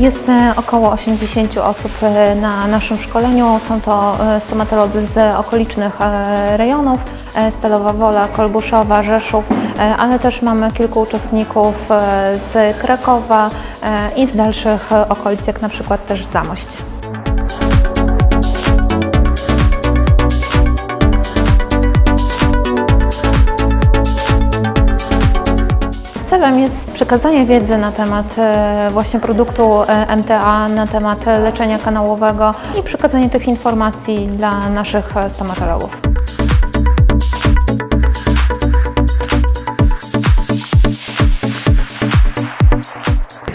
Jest e, około 80 osób e, na naszym szkoleniu. Są to e, stomatolodzy z okolicznych rejonów, Stalowa Wola, Kolbuszowa, Rzeszów, ale też mamy kilku uczestników z Krakowa i z dalszych okolic, jak na przykład też Zamość. Celem jest przekazanie wiedzy na temat e, właśnie produktu e, MTA, na temat e, leczenia kanałowego i przekazanie tych informacji dla naszych stomatologów.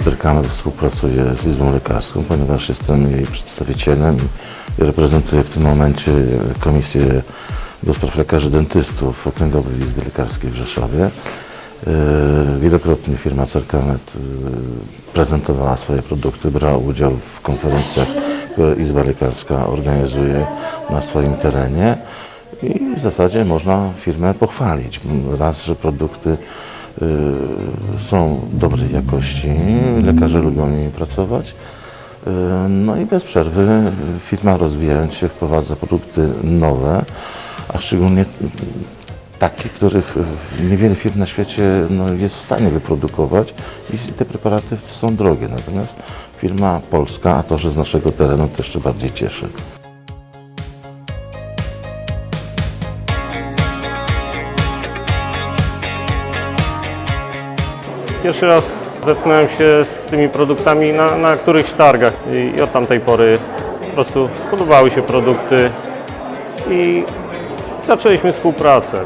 Cerkamer współpracuje z Izbą Lekarską, ponieważ jestem jej przedstawicielem i reprezentuję w tym momencie Komisję do Spraw Lekarzy Dentystów Okręgowej Izby Lekarskiej w Rzeszowie. E, Wielokrotnie firma Cerkamet e, prezentowała swoje produkty, brała udział w konferencjach, które Izba Lekarska organizuje na swoim terenie i w zasadzie można firmę pochwalić. Raz, że produkty y, są dobrej jakości, lekarze lubią nimi pracować. No i bez przerwy firma rozwijając się wprowadza produkty nowe, a szczególnie takie, których y, niewiele firm na świecie no, jest w stanie wyprodukować i te preparaty są drogie. Natomiast firma polska, a to, że z naszego terenu to jeszcze bardziej cieszy. Pierwszy raz zetknąłem się z tymi produktami na, na którychś targach i, i od tamtej pory po prostu spodobały się produkty i zaczęliśmy współpracę.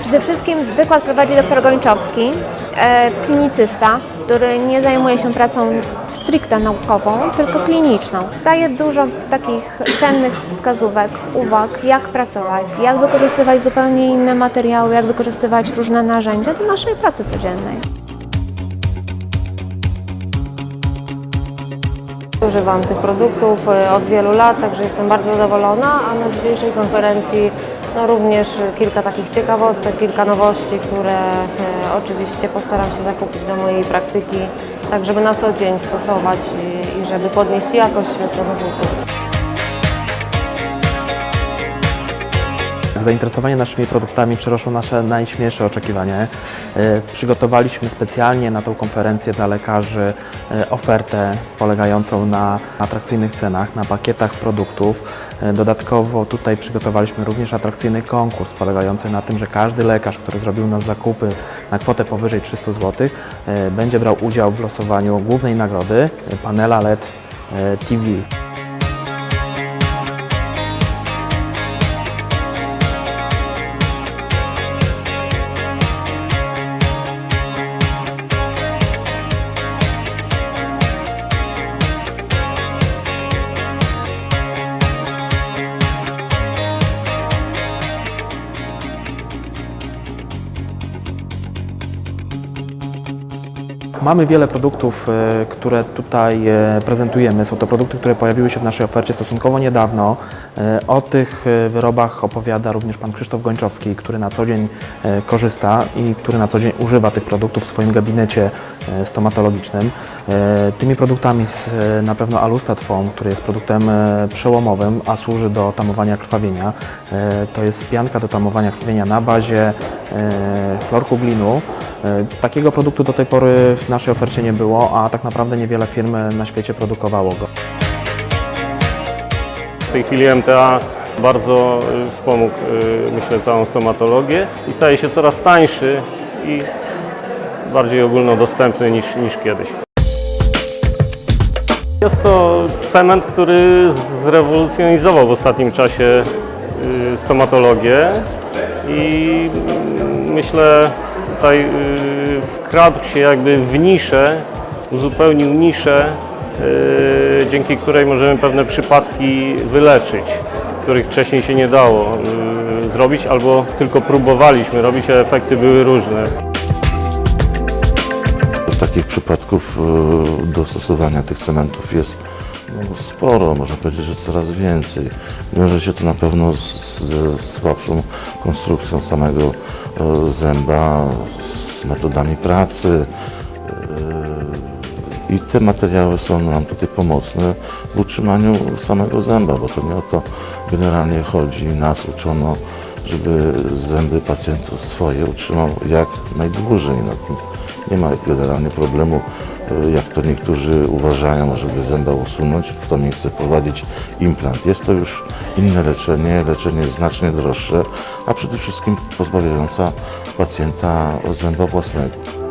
Przede wszystkim wykład prowadzi dr Gończowski, e, klinicysta, który nie zajmuje się pracą stricte naukową, tylko kliniczną. Daje dużo takich cennych wskazówek, uwag, jak pracować, jak wykorzystywać zupełnie inne materiały, jak wykorzystywać różne narzędzia do naszej pracy codziennej. Używam tych produktów e, od wielu lat, także jestem bardzo zadowolona, a na dzisiejszej konferencji no, również kilka takich ciekawostek, kilka nowości, które e, oczywiście postaram się zakupić do mojej praktyki, tak żeby na co dzień stosować i, i żeby podnieść jakość świadczonych usług. Zainteresowanie naszymi produktami przerosło nasze najśmielsze oczekiwanie. E, Przygotowaliśmy specjalnie na tą konferencję dla lekarzy e, ofertę polegającą na atrakcyjnych cenach, na pakietach produktów. E, Dodatkowo tutaj przygotowaliśmy również atrakcyjny konkurs polegający na tym, że każdy lekarz, który zrobił nas zakupy na kwotę powyżej 300 zł, będzie brał udział w losowaniu głównej nagrody panela LED TV. Mamy wiele produktów, e, które tutaj e, prezentujemy. Są to produkty, które pojawiły się w naszej ofercie stosunkowo niedawno. E, O tych wyrobach opowiada również pan Krzysztof Gończowski, który na co dzień korzysta i który na co dzień używa tych produktów w swoim gabinecie stomatologicznym. Tymi produktami jest na pewno Alustat Foam, który jest produktem przełomowym, a służy do tamowania krwawienia. To jest pianka do tamowania krwawienia na bazie e, chlorkuglinu. E, Takiego produktu do tej pory w naszej ofercie nie było, a tak naprawdę niewiele firm na świecie produkowało go. W tej chwili MTA bardzo y, wspomógł, y, myślę, całą stomatologię i staje się coraz tańszy i bardziej ogólnodostępny niż, niż kiedyś. Jest to cement, który zrewolucjonizował w ostatnim czasie stomatologię i mm, myślę tutaj y, wkradł się jakby w niszę, uzupełnił niszę, y, dzięki której możemy pewne przypadki wyleczyć, których wcześniej się nie dało y, zrobić albo tylko próbowaliśmy robić, a efekty były różne. Takich przypadków do stosowania tych cementów jest No, sporo, można powiedzieć, że coraz więcej. Wiąże się to na pewno z, z słabszą konstrukcją samego e, zęba, z metodami pracy. E, I te materiały są nam tutaj pomocne w utrzymaniu samego zęba, bo to nie o to generalnie chodzi. Nas uczono, żeby zęby pacjentów swoje utrzymał jak najdłużej. No, nie ma generalnie problemu, e, jak to niektórzy uważają, żeby zęba usunąć, w to miejsce wprowadzić implant. Jest to już inne leczenie, leczenie znacznie droższe, a przede wszystkim pozbawiająca pacjenta zęba własnego.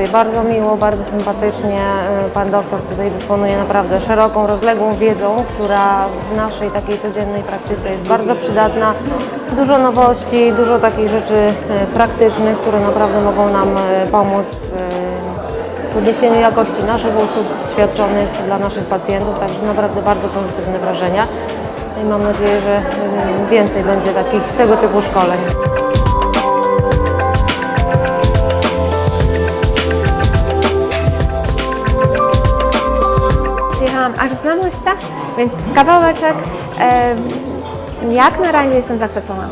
Tutaj bardzo miło, bardzo sympatycznie. Y, Pan doktor tutaj dysponuje naprawdę szeroką, rozległą wiedzą, która w naszej takiej codziennej praktyce jest bardzo przydatna. Dużo nowości, dużo takich rzeczy y, praktycznych, które naprawdę mogą nam y, pomóc w podniesieniu jakości naszych usług świadczonych dla naszych pacjentów. Także naprawdę bardzo pozytywne wrażenia. I mam nadzieję, że więcej będzie takich tego typu szkoleń. Aż z więc kawałeczek. E, jak na razie jestem zachwycona.